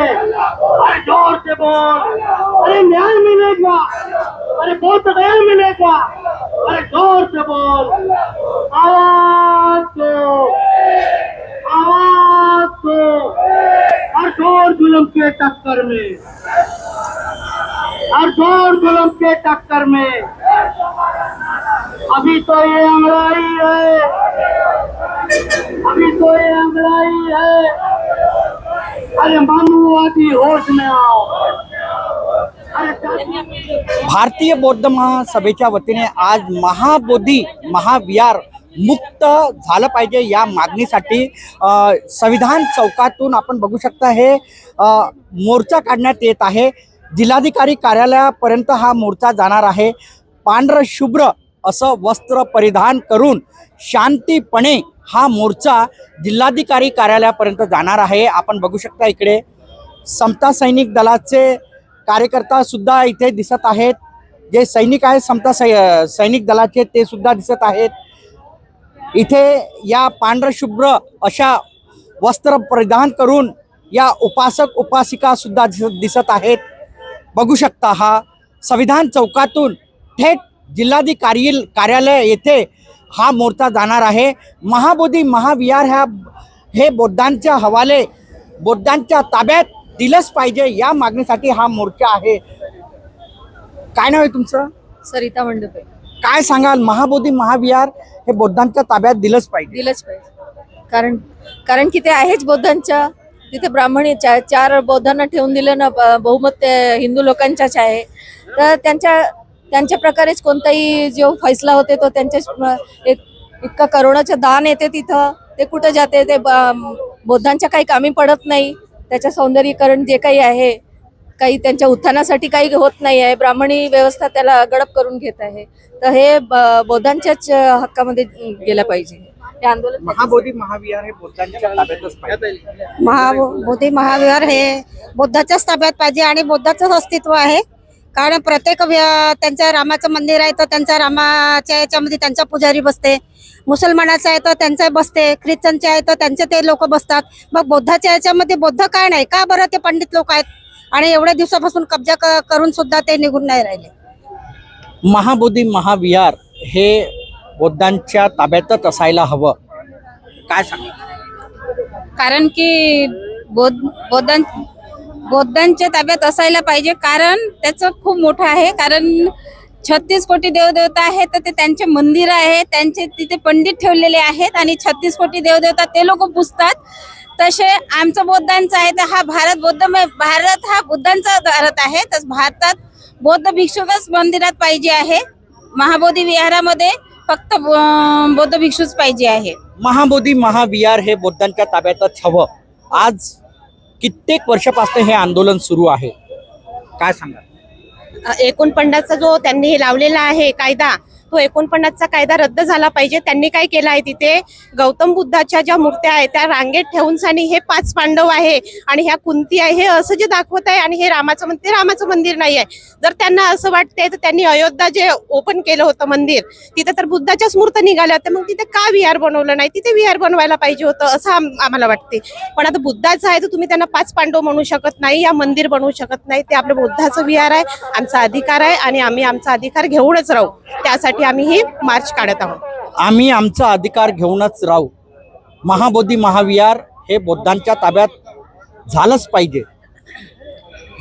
अरे जोर से बोल। अरे न्याय मिलेगा। अरे बोल तो न्याय मिलेगा। अरे जोर से बोल। आवाज दो। आवाज दो। हर जोर जुलम के टक्कर में। हर जोर जुलम के टक्कर में। अभी तो ये अंगड़ाई है। अभी तो ये अंगड़ाई है। अरे मानववादी होश में आओ भारतीय बौद्ध महासभेच्या वतीने आज महाबोधी महाविहार मुक्त झालं पाहिजे या मागणीसाठी संविधान चौकातून आपण बघू शकता हे मोर्चा काढण्यात येत आहे. जिल्हाधिकारी कार्यालयापर्यंत हा मोर्चा जाणार आहे. पांढरं शुभ्र असं वस्त्र परिधान करून शांतीपणे हा मोर्चा जिल्हाधिकारी कार्यालयापर्यंत जाणार आहे. आपण बघू शकता इकडे समता सैनिक दलाचे कार्यकर्ता सुद्धा इथे दिसत आहेत. जे सैनिक आहेत समता सै सैनिक दलाचे ते सुद्धा दिसत आहेत. इथे या पांढरशुभ्र अशा वस्त्र परिधान करून या उपासक उपासिका सुद्धा दिसत दिसत आहेत. बघू शकता हा संविधान चौकातून थेट जिल्हाधिकारी कार्यालय येथे हा मोर्चा जाणार आहे. महाबोधी महाविहार ह्या हे बौद्धांच्या हवाले बौद्धांच्या ताब्यात दिलंच पाहिजे या मागणीसाठी हा मोर्चा आहे. काय नाव आहे तुमचं? सरिता मंडपे. काय सांगाल? महाबोधी महाविहार हे बौद्धांच्या ताब्यात दिलंच पाहिजे. दिलंच पाहिजे. कारण कारण की ते आहेच बौद्धांच्या तिथे ब्राह्मणी चा, चार बौद्धांना ठेवून दिलं ना बहुमत हिंदू लोकांच्याच आहे. तर त्यांच्या त्यांच्या प्रकारेच कोणताही जो फैसला होते तो त्यांच्या एक इतका करोडाचं दान येते तिथं. ते कुठं जाते ते बौद्धांच्या काही कामी पडत नाही. त्याचं सौंदर्यीकरण जे काही आहे काही त्यांच्या उत्थानासाठी काही होत नाही आहे. ब्राह्मणी व्यवस्था त्याला गडप करून घेत आहे. तर हे ब- बौद्धांच्याच हक्कामध्ये गेलं पाहिजे. हे आंदोलन महाबोधी महाविहार हे बौद्धांच्या ताब्यातच पाहिजे. महाबोधी महाविहार हे बुद्धाच्याच ताब्यात पाहिजे आणि बुद्धाचंच अस्तित्व आहे. कारण प्रत्येक व्य- त्यांच्या रामाचं मंदिर आहे तर त्यांच्या रामाच्या याच्यामध्ये त्यांचा पुजारी बसते. मुसलमानाचं आहे तर त्यांचं बसते. ख्रिश्चनचे आहे तर त्यांचे ते लोक बसतात. मग बौद्धाच्या याच्यामध्ये बौद्ध काय नाही? का बरं ते पंडित लोक आहेत? आणि एवढ्या दिवसापासून कब्जा क- करून सुद्धा ते निघून नाही राहिले. महाबोधी महाविहार हे बौद्धांच्या ताब्यातच असायला हवं. काय सांगा कारण की बौद्ध बौद्धां बौद्धांच्या ताब्यात असायला पाहिजे. कारण त्याचं खूप मोठं आहे. कारण छत्तीस कोटी देवदेवता आहेत तर ते त्यांचे मंदिर आहे त्यांचे तिथे पंडित ठेवलेले आहेत आणि छत्तीस कोटी देवदेवता ते लोक पुजतात. तसे आमचं बौद्धांचं आहे तर हा भारत बौद्धमय भारत हा बुद्धांचा भारत आहे. तर भारतात बौद्ध भिक्षुकच मंदिरात पाहिजे आहे. महाबोधी विहारामध्ये फक्त बौद्ध भिक्षूच पाहिजे आहे. महाबोधी महाविहार हे बौद्धांच्या ताब्यातच हवं आज कित्येक वर्षापासून हे आंदोलन सुरू आहे. काय सांगा एकोणपन्नासचा जो त्यांनी हे लावलेला आहे कायदा तो एकोणपन्नासचा कायदा रद्द झाला पाहिजे. त्यांनी काय केलं आहे तिथे? गौतम बुद्धाच्या ज्या मूर्त्या आहेत त्या रांगेत ठेवून आणि हे पाच पांडव आहे आणि ह्या कुंती आहे हे असं जे दाखवत आहे आणि हे रामाचं मंदिर रामाचं मंदिर नाही आहे जर त्यांना असं वाटतंय तर त्यांनी अयोध्या जे ओपन केलं होतं मंदिर तिथे तर बुद्धाच्याच मूर्त निघाल्या होत्या मग तिथे का विहार बनवलं नाही? तिथे विहार बनवायला पाहिजे होतं असं आम्हाला वाटते पण आता बुद्धाचं आहे तर तुम्ही त्यांना पाच पांडव म्हणू शकत नाही या मंदिर बनवू शकत नाही. ते आपलं बुद्धाचं विहार आहे आमचा अधिकार आहे आणि आम्ही आमचा अधिकार घेऊनच राहू. त्यासाठी आम्ही ही मार्च काढत आहोत. आम्ही आमचा अधिकार घेऊनच राहू. महाबोधी महाविहार हे बौद्धांच्या ताब्यात झालंच पाहिजे.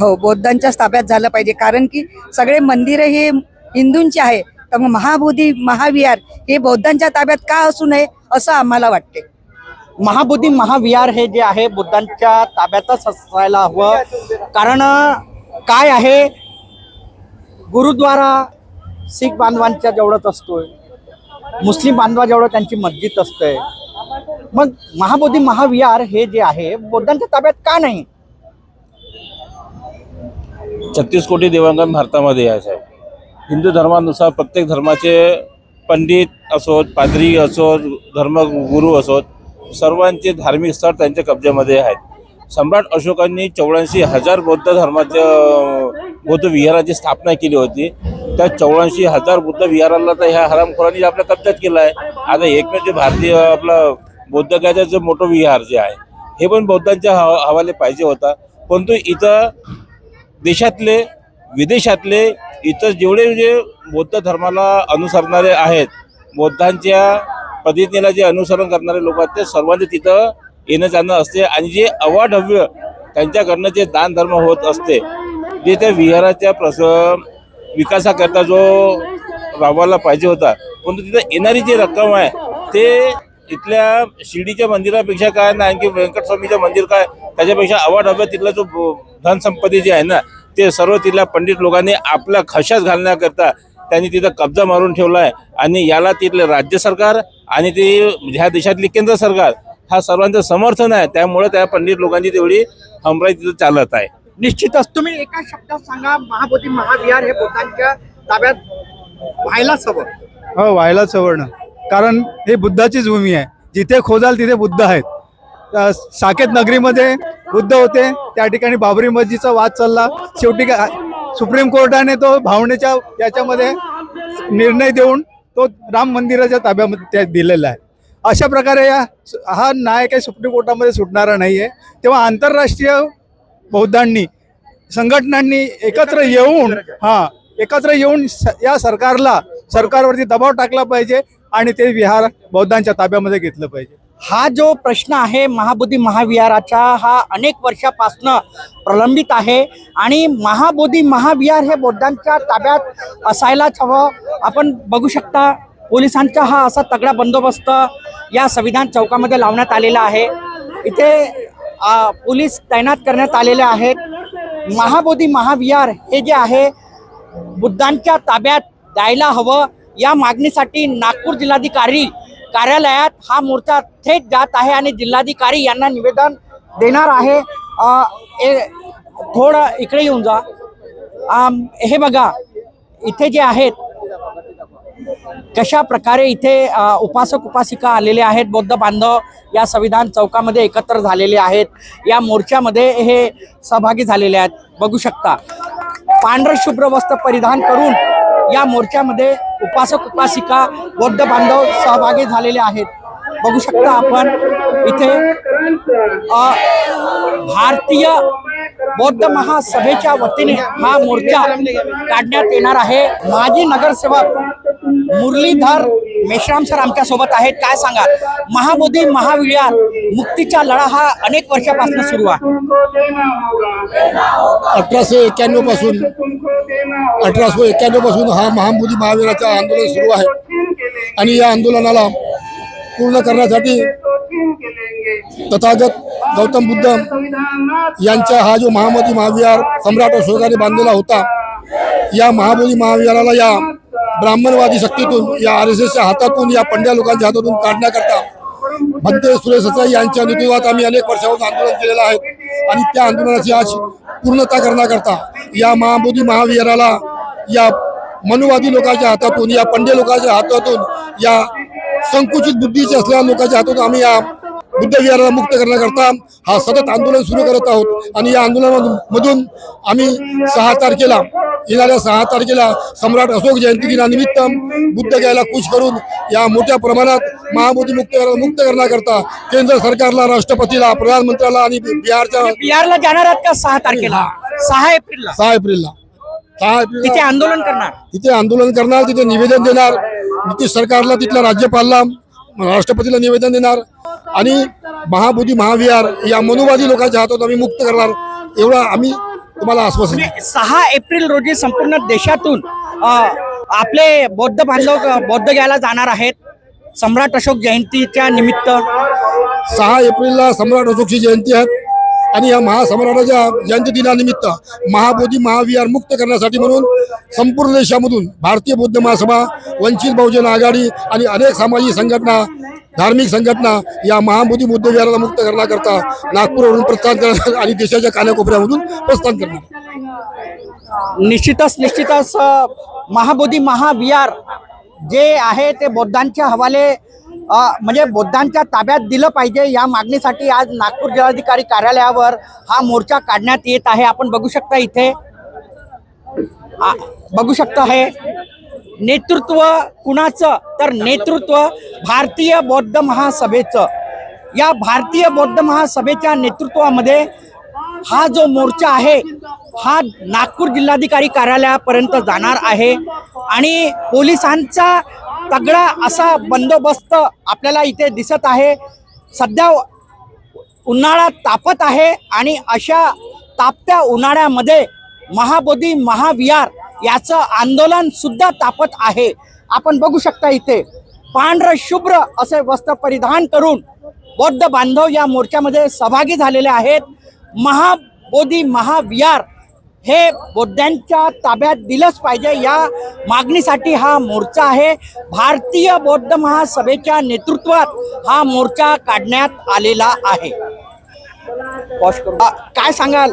हो बौद्धांच्याच ताब्यात झालं पाहिजे. कारण की सगळे मंदिरं हे हिंदूंचे आहे. तर मग महाबोधी महाविहार हे बौद्धांच्या ताब्यात का असू नये असं आम्हाला वाटते. महाबोधी महाविहार हे जे आहे बुद्धांच्या ताब्यातच असायला हवं. कारण काय आहे? गुरुद्वारा शीख बांधवांच्या जेवढंच असतोय. मुस्लिम बांधवा जेवढं त्यांची मस्जिद असते. मग महाबोधी महाविहार हे जे आहे बौद्धांच्या ताब्यात का नाही? छत्तीस कोटी देवांगण भारतामध्ये आहे साहेब. हिंदू धर्मानुसार प्रत्येक धर्माचे पंडित असोत पादरी असोत धर्मगुरू असोत सर्वांचे धार्मिक स्थळ त्यांच्या कब्ज्यामध्ये आहेत. सम्राट अशोकांनी चौऱ्याऐंशी हजार बौद्ध धर्माच्या बौद्ध विहाराची स्थापना केली होती. त्या चौऱ्याऐंशी हजार बुद्ध विहाराला तर ह्या हरामखोरांनी आपल्या कब्जात केला आहे. आता एकमेव जे भारतीय आपलं बौद्ध जो जे मोठं विहार जे आहे हे पण बौद्धांच्या हवा हवाले पाहिजे होता. परंतु इथं देशातले विदेशातले इतर जेवढे जे बौद्ध धर्माला अनुसरणारे आहेत बौद्धांच्या पद्धतीला जे अनुसरण करणारे लोक आहेत ते सर्वांचे तिथं येणं जाणं असते. आणि जे अवाढव्य त्यांच्याकडनं जे दानधर्म होत असते जे त्या विहाराच्या प्रस विकासाकरता जो राबवायला पाहिजे होता परंतु तिथं येणारी जी रक्कम आहे ते इथल्या शिर्डीच्या मंदिरापेक्षा काय ना आणखी व्यंकट स्वामीचं मंदिर काय त्याच्यापेक्षा अवाढव्य तिथला जो धनसंपत्ती जी आहे ना ते सर्व तिथल्या पंडित लोकांनी आपल्या खशात घालण्याकरता त्यांनी तिथं कब्जा मारून ठेवला आहे. आणि याला तिथले राज्य सरकार आणि ते ह्या देशातली केंद्र सरकार हा सर्वांचं समर्थन आहे. त्यामुळे त्या पंडित लोकांची तेवढी हमराई तिथं चालत आहे. निश्चितच. तुम्ही एका शब्दात सांगा महाबोधी महाविहार हे बुद्धांच्या ताब्यात व्हायलाच हवं. हो व्हायला सवर्ण कारण हे बुद्धाचीच भूमी आहे. जिथे खोजाल तिथे बुद्ध आहेत. साकेत नगरीमध्ये बुद्ध होते. त्या ठिकाणी बाबरी मस्जिदचा वाद चालला. शेवटी काय- सुप्रीम कोर्टाने तो भावनेच्या याच्यामध्ये निर्णय देऊन तो राम मंदिराच्या ताब्यामध्ये त्या दिलेला आहे. अशा प्रकारे या हा न्याय काही सुप्रीम कोर्टामध्ये सुटणारा नाही आहे तेव्हा आंतरराष्ट्रीय बौद्धांनी संघटनांनी एकत्र येऊन हा एकत्र येऊन स- या सरकारला सरकारवरती दबाव टाकला पाहिजे आणि ते विहार बौद्धांच्या ताब्यामध्ये घेतलं पाहिजे. हा जो प्रश्न आहे महाबोधी महाविहाराचा हा अनेक वर्षापासनं प्रलंबित आहे आणि महाबोधी महाविहार हे बौद्धांच्या ताब्यात असायलाच हवं. आपण बघू शकता पोलिसांचा हा असा तगडा बंदोबस्त या संविधान चौकामध्ये लावण्यात आलेला आहे. इथे पोलीस तैनात करण्यात आलेले आहेत. महाबोधी महाविहार हे जे आहे बुद्धांच्या ताब्यात द्यायला हवं. या मागणीसाठी नागपूर जिल्हाधिकारी कार्यालयात हा मोर्चा थेट जात आहे आणि जिल्हाधिकारी यांना निवेदन देणार आहे. ए- थोडं इकडे येऊन जा. हे बघा इथे जे आहेत कशा प्रकारे इथे उपासक उपासिका आलेले आहेत बौद्ध बांधव या संविधान चौकामध्ये एकत्र झालेले आहेत या मोर्चामध्ये हे सहभागी झालेले आहेत? बघू शकता. पांढरशुभ्र वस्त्र परिधान करून या मोर्चामध्ये उपासक उपासिका बौद्ध बांधव सहभागी झालेले आहेत. बघू शकता आपण इथे भारतीय बौद्ध महासभेच्या वतीने हा मोर्चा काढण्यात येणार आहे. माजी नगरसेवक मुरलीधर मेश्राम सर आमच्यासोबत आहेत. काय सांगा? महाबोधी महाविहार मुक्तीचा लढा हा अनेक वर्षापासून सुरू आहे. अठराशे एक्क्याण्णवपासून अठराशे एक्क्याण्णवपासून हा महाबोधी महावीराचं आंदोलन सुरू आहे. आणि या आंदोलनाला पूर्ण करण्यासाठी तथागत गौतम बुद्ध यांचा हा जो महाबोधी महाविहार सम्राट अशोकाने बांधलेला होता या महाबोधी महाविहाराला या ब्राह्मणवादी शक्तीतून या आर एस एसच्या हातातून या पंड्या लोकांच्या हातातून काढण्याकरता मध्य सुरेश सचाई यांच्या नेतृत्वात आम्ही अनेक वर्षापासून आंदोलन केलेलं आहे. आणि त्या आंदोलनाची आज पूर्णता करण्याकरता या महाबोधी महाविहाराला या मनुवादी लोकांच्या हातातून या पंडे लोकांच्या हातातून या संकुचित बुद्धीचे असलेल्या लोकांच्या हातातून आम्ही या बुद्धविहाराला मुक्त करण्याकरता हा सतत आंदोलन सुरू करत आहोत. आणि या आंदोलनामधून आम्ही सहा तारखेला येणाऱ्या सहा तारखेला सम्राट अशोक जयंती दिनानिमित्त बुद्ध घ्यायला खुश करून या मोठ्या प्रमाणात महाबोधी मुक्त मुक्त करण्याकरता केंद्र सरकारला राष्ट्रपतीला प्रधानमंत्र्याला आणि बिहारच्या बिहारला जाणार आहात का सहा तारखेला? सहा एप्रिलला. सहा एप्रिलला. सहा तिथे एप्रिलला आंदोलन करणार. तिथे आंदोलन करणार तिथे निवेदन देणार. नितीश सरकारला तिथल्या राज्यपालला राष्ट्रपतीला निवेदन देणार. आणि महाबोधी महाविहार या मनुवादी लोकांच्या हातात आम्ही मुक्त करणार. एवढा आम्ही तुम्हाला आश्वासन. म्हणजे सहा एप्रिल रोजी संपूर्ण देशातून आपले बौद्ध बांधव बौद्ध घ्यायला जाणार आहेत. सम्राट अशोक जयंतीच्या निमित्त. सहा एप्रिलला सम्राट अशोकची जयंती आहे. आणि या महासम्राटाच्या जयंती दिनानिमित्त महाबोधी महाविहार मुक्त करण्यासाठी म्हणून संपूर्ण देशामधून भारतीय बौद्ध महासभा वंचित बहुजन आघाडी आणि अनेक सामाजिक संघटना धार्मिक संघटना या महाबोधी बुद्ध विहाराला मुक्त करण्याकरता नागपूरवरून प्रस्थान करणार आणि देशाच्या कानाकोपऱ्यामधून प्रस्थान करणार. निश्चितच निश्चितच महाबोधी महाविहार जे आहे ते बौद्धांच्या हवाले म्हणजे बौद्धांच्या ताब्यात दिलं पाहिजे. या मागणीसाठी आज नागपूर जिल्हाधिकारी कार्यालयावर हा मोर्चा काढण्यात येत आहे. आपण बघू शकता इथे. बघू शकता हे. नेतृत्व कुणाचं? तर नेतृत्व भारतीय बौद्ध महासभेचं. या भारतीय बौद्ध महासभेच्या नेतृत्वामध्ये हा जो मोर्चा आहे हा नागपूर जिल्हाधिकारी कार्यालयापर्यंत जाणार आहे. आणि पोलिसांचा तगडा असा बंदोबस्त आपल्याला इथे दिसत आहे. सध्या उन्हाळा तापत आहे आणि अशा तापत्या उन्हाळ्यामध्ये महाबोधी महाविहार याचं आंदोलन सुद्धा तापत आहे. आपण बघू शकता इथे पांढर शुभ्र असे वस्त्र परिधान करून बौद्ध बांधव या मोर्चामध्ये सहभागी झालेले आहेत. महाबोधी महाविहार हे बौद्धांच्या ताब्यात दिलंच पाहिजे. या मागणीसाठी हा मोर्चा आहे. भारतीय बौद्ध महासभेच्या नेतृत्वात हा मोर्चा काढण्यात आलेला आहे. काय सांगाल?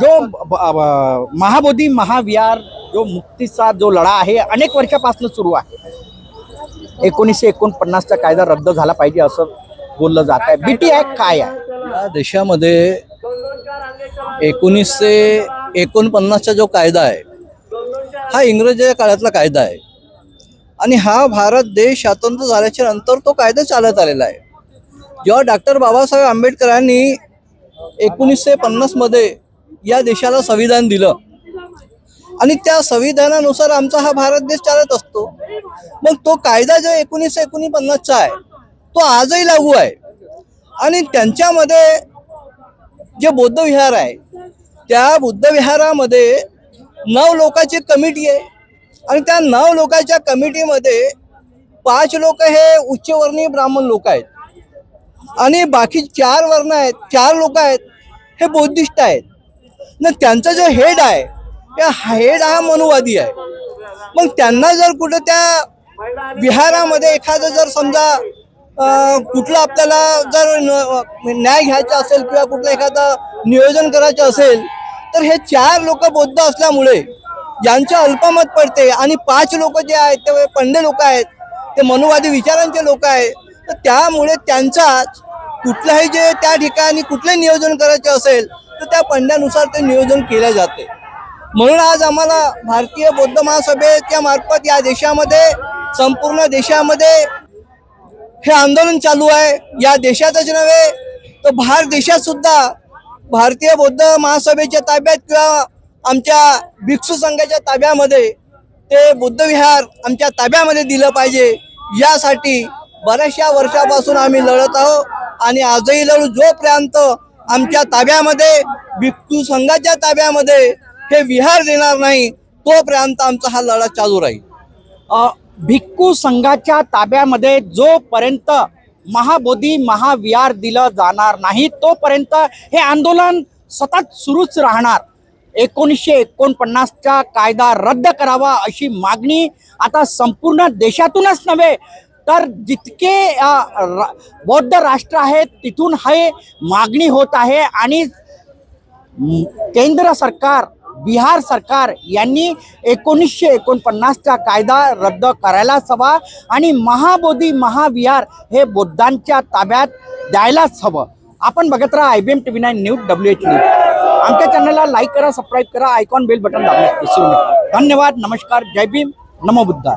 जो महाबोधी महाविहार जो मुक्तीचा जो लढा आहे अनेक वर्षापासून सुरू आहे. एकोणीसशे एकोणपन्नासचा कायदा रद्द झाला पाहिजे असं बोललं जात आहे. बीटी ऍक्ट काय आहे? या देशामध्ये एकोणीसशे एकोणपन्नासचा जो कायदा आहे हा इंग्रजी काळातला कायदा आहे. आणि हा भारत देश स्वातंत्र्य झाल्याच्यानंतर तो कायदा चालत आलेला आहे. जेव्हा डॉक्टर बाबासाहेब आंबेडकरांनी एकोणीसशे पन्नासमध्ये या देशाला संविधान दिलं आणि त्या संविधानानुसार आमचा हा भारत देश चालत असतो मग तो कायदा जो एकोणीसशे एकोणपन्नासचा आहे तो आजही लागू आहे. आणि त्यांच्यामध्ये जे बौद्ध विहार आहे त्या बुद्ध विहारामध्ये नऊ लोकांची कमिटी आहे. आणि त्या नऊ लोकांच्या कमिटीमध्ये पाच लोक हे उच्चवर्णीय ब्राह्मण लोक आहेत. आणि बाकी चार वर्ण आहेत चार लोक आहेत हे बौद्धिस्ट आहेत. न त्यांचा जो हेड आहे त्या हेड हा मनुवादी आहे. मग त्यांना जर कुठं त्या विहारामध्ये एखादं जर समजा कुठलं आपल्याला जर न- न्याय घ्यायचा असेल किंवा कुठलं एखादं नियोजन करायचं असेल तर हे चार लोक बौद्ध असल्यामुळे यांचं अल्पमत पडते आणि पाच लोक जे आहेत ते पंडे लोक आहेत ते मनुवादी विचारांचे लोक आहेत तर त्यामुळे त्यांचा कुठलंही जे त्या ठिकाणी कुठलंही नियोजन करायचे असेल तर त्या पंड्यानुसार ते नियोजन केले जाते. म्हणून आज आम्हाला भारतीय बौद्ध महासभेच्या मार्फत या देशामध्ये संपूर्ण देशामध्ये हे आंदोलन चालू आहे. या देशातच नव्हे तर बाहेर देशात सुद्धा भारतीय बौद्ध महासभेच्या ताब्यात किंवा आमच्या भिक्षू संघाच्या ताब्यामध्ये ते बुद्ध विहार आमच्या ताब्यामध्ये दिलं पाहिजे. यासाठी बऱ्याचशा वर्षापासून आम्ही लढत आहोत आणि आजही लढू. जोपर्यंत आमच्या ताब्यामध्ये भिक्षू संघाच्या ताब्यामध्ये हे विहार देणार नाही तोपर्यंत आमचा हा लढा चालू राहील. भिक्खू संघाच्या ताब्यामध्ये जोपर्यंत महाबोधी महाविहार दिलं जाणार नाही तोपर्यंत हे आंदोलन सतत सुरूच राहणार. एकोणीसशे एकोणपन्नासचा कायदा रद्द करावा अशी मागणी आता संपूर्ण देशातूनच नव्हे तर जितके रा- बौद्ध राष्ट्र आहेत तिथून हे मागणी होत आहे आणि केंद्र सरकार बिहार सरकार यांनी एकोणीसशे एकोणपन्नासचा कायदा रद्द करायलाच हवा आणि महाबोधी महाविहार हे बौद्धांच्या ताब्यात द्यायलाच हवं. आपण बघत राहा I B M T V nine news W H news. आमच्या चॅनलला लाईक करा सबस्क्राईब करा आयकॉन बेल बटन दाबण्यास विसरू नका. धन्यवाद नमस्कार जय भीम नमो बुद्धा